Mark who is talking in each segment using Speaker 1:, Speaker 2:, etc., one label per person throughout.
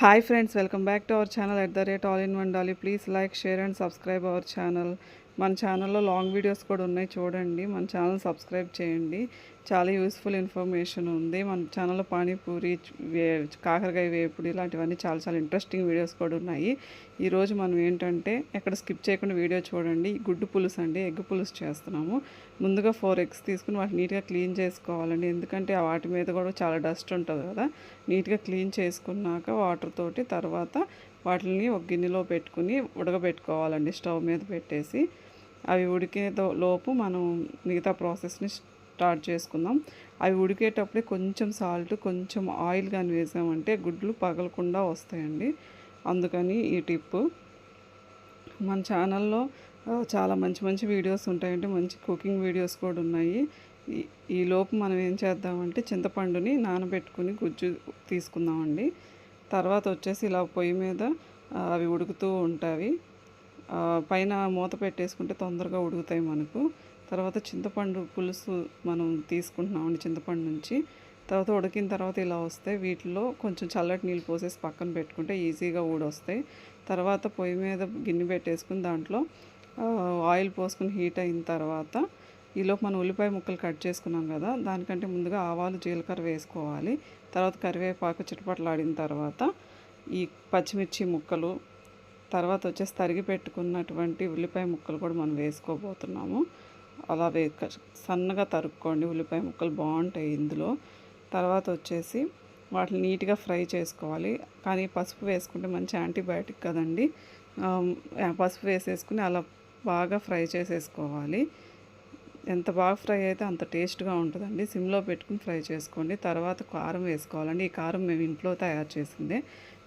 Speaker 1: Hi friends welcome back to our channel at the rate all in one Dolly please like share and subscribe our channel మన ఛానల్లో long videos కూడా ఉన్నాయి చూడండి. మన channel subscribe చేయండి. చాలా useful information ఉంది. మన ఛానల్లో పానీపూరి వే కాకరకాయ వేపుడు ఇలాంటివన్నీ చాలా చాలా ఇంట్రెస్టింగ్ వీడియోస్ కూడా ఉన్నాయి. ఈరోజు మనం ఏంటంటే ఎక్కడ స్కిప్ చేయకుండా వీడియో చూడండి. గుడ్డు పులుసు అండి. ఎగ్ పులుసు చేస్తున్నాము. ముందుగా ఫోర్ ఎగ్స్ తీసుకుని వాటిని నీట్గా క్లీన్ చేసుకోవాలండి. ఎందుకంటే వాటి మీద కూడా చాలా డస్ట్ ఉంటుంది కదా. నీట్గా క్లీన్ చేసుకున్నాక వాటర్ తోటి తర్వాత వాటిని ఒక గిన్నెలో పెట్టుకుని ఉడకబెట్టుకోవాలండి. స్టవ్ మీద పెట్టేసి. అవి ఉడికే లోపు మనం మిగతా ప్రాసెస్ని స్టార్ట్ చేసుకుందాం. అవి ఉడికేటప్పుడే కొంచెం సాల్ట్ కొంచెం ఆయిల్ కానీ వేసామంటే గుడ్లు పగలకుండా వస్తాయండి. అందుకని ఈ టిప్పు మన ఛానల్లో చాలా మంచి మంచి వీడియోస్ ఉంటాయంటే మంచి కుకింగ్ వీడియోస్ కూడా ఉన్నాయి. ఈ లోపు మనం ఏం చేద్దామంటే చింతపండుని నానబెట్టుకుని గుజ్జు తీసుకుందామండి. తర్వాత వచ్చేసి ఇలా పొయ్యి మీద అవి ఉడుకుతూ ఉంటాయి. పైన మూత పెట్టేసుకుంటే తొందరగా ఉడుకుతాయి మనకు. తర్వాత చింతపండు పులుసు మనం తీసుకుంటున్నామండి చింతపండు నుంచి. తర్వాత ఉడికిన తర్వాత ఇలా వస్తాయి వీటిలో కొంచెం చల్లటి నీళ్ళు పోసేసి పక్కన పెట్టుకుంటే ఈజీగా ఊడొస్తాయి. తర్వాత పొయ్యి మీద గిన్నె పెట్టేసుకుని దాంట్లో ఆయిల్ పోసుకుని హీట్ అయిన తర్వాత ఈలోపు మనం ఉల్లిపాయ ముక్కలు కట్ చేసుకున్నాం కదా దానికంటే ముందుగా ఆవాలు జీలకర్ర వేసుకోవాలి. తర్వాత కరివేపాకు చిటపట్లాడిన తర్వాత ఈ పచ్చిమిర్చి ముక్కలు తర్వాత వచ్చేసి తరిగి పెట్టుకున్నటువంటి ఉల్లిపాయ ముక్కలు కూడా మనం వేసుకోబోతున్నాము. అలా వే సన్నగా తరుక్కోండి ఉల్లిపాయ ముక్కలు బాగుంటాయి ఇందులో. తర్వాత వచ్చేసి వాటిని నీట్గా ఫ్రై చేసుకోవాలి. కానీ పసుపు వేసుకుంటే మంచి యాంటీబయాటిక్ కదండి. పసుపు వేసేసుకుని అలా బాగా ఫ్రై చేసేసుకోవాలి. ఎంత బాగా ఫ్రై అయితే అంత టేస్ట్గా ఉంటుందండి. సిమ్లో పెట్టుకుని ఫ్రై చేసుకోండి. తర్వాత కారం వేసుకోవాలండి. ఈ కారం మేము ఇంట్లో తయారు చేసిందే.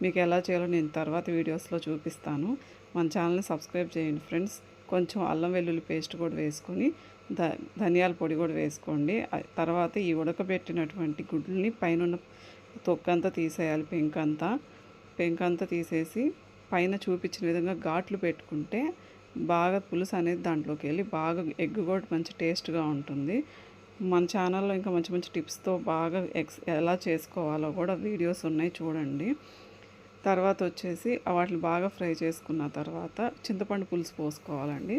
Speaker 1: మీకు ఎలా చేయాలో నేను తర్వాత వీడియోస్లో చూపిస్తాను. మన ఛానల్ని సబ్స్క్రైబ్ చేయండి ఫ్రెండ్స్. కొంచెం అల్లం వెల్లుల్లి పేస్ట్ కూడా వేసుకొని ధ ధనియాల పొడి కూడా వేసుకోండి. తర్వాత ఈ ఉడకబెట్టినటువంటి గుడ్లని పైన తొక్కంతా తీసేయాలి పెంకంతా. పెంకంతా తీసేసి పైన చూపించిన విధంగా ఘాట్లు పెట్టుకుంటే బాగా పులుసు అనేది దాంట్లోకి వెళ్ళి బాగా ఎగ్ కూడా మంచి టేస్ట్గా ఉంటుంది. మన ఛానల్లో ఇంకా మంచి మంచి టిప్స్తో బాగా ఎక్స్ ఎలా చేసుకోవాలో కూడా వీడియోస్ ఉన్నాయి చూడండి. తర్వాత వచ్చేసి వాటిని బాగా ఫ్రై చేసుకున్న తర్వాత చింతపండు పులుసు పోసుకోవాలండి.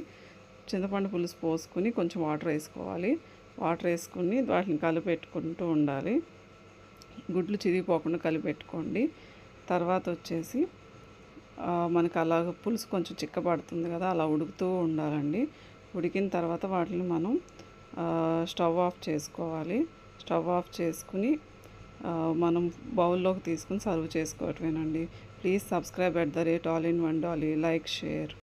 Speaker 1: చింతపండు పులుసు పోసుకుని కొంచెం వాటర్ వేసుకోవాలి. వాటర్ వేసుకుని వాటిని కలిపెట్టుకుంటూ ఉండాలి. గుడ్లు చిరిగిపోకుండా కలిపెట్టుకోండి. తర్వాత వచ్చేసి మనకు అలాగ పులుసు కొంచెం చిక్కబడుతుంది కదా అలా ఉడుకుతూ ఉండాలండి. ఉడికిన తర్వాత వాటిని మనం స్టవ్ ఆఫ్ చేసుకోవాలి. స్టవ్ ఆఫ్ చేసుకుని మనం బౌల్లోకి తీసుకుని serve చేసుకోవటమేనండి. Please subscribe at the rate all in one Dolly. Like share.